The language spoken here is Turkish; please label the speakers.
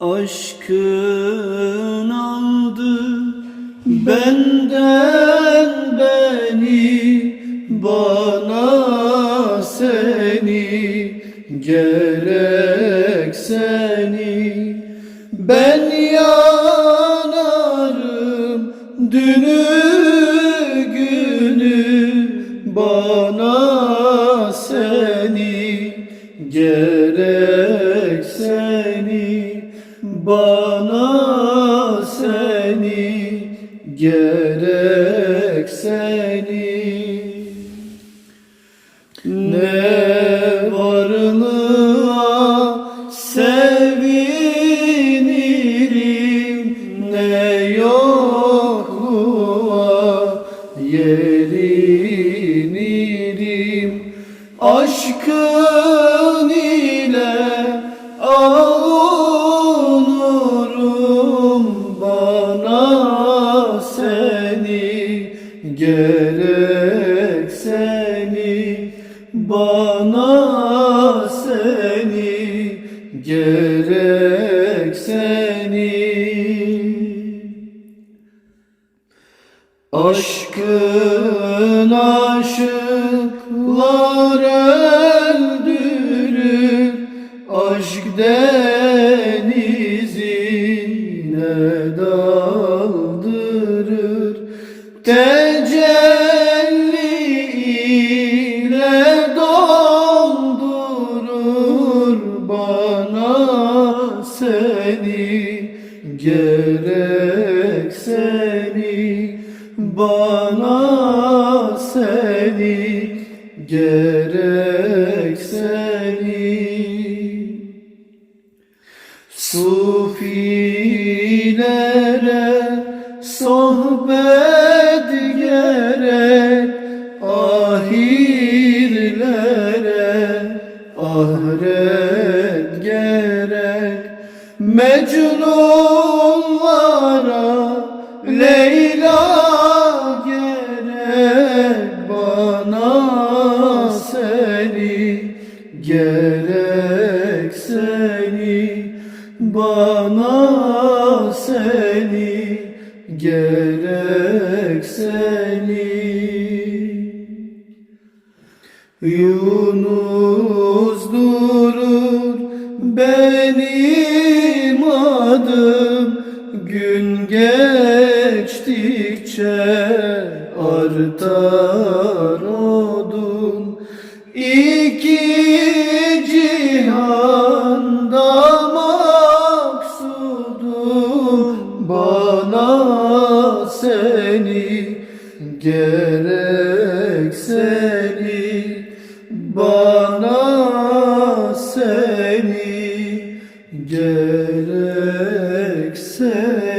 Speaker 1: Aşkın aldı benden beni bana seni gerek seni. Ben yanarım dünü günü bana seni gerek seni bana seni gerek seni. Ne varlığa sevinirim ne yokluğa yerinirim aşkın ile gerek seni bana seni. Gerek seni. Aşkın aşıklar öldürür Aşk denizine daldırır. Tecelli seni gerek seni bana seni gerek seni. Sufilere sohbet gerek Ahirlere gerek Mecnunlara Leyla gerek bana seni gerek seni bana seni gerek seni. Yunus geçtikçe artar odun. İki cihanda maksudum Bana seni gerek seni bana seni gerek seni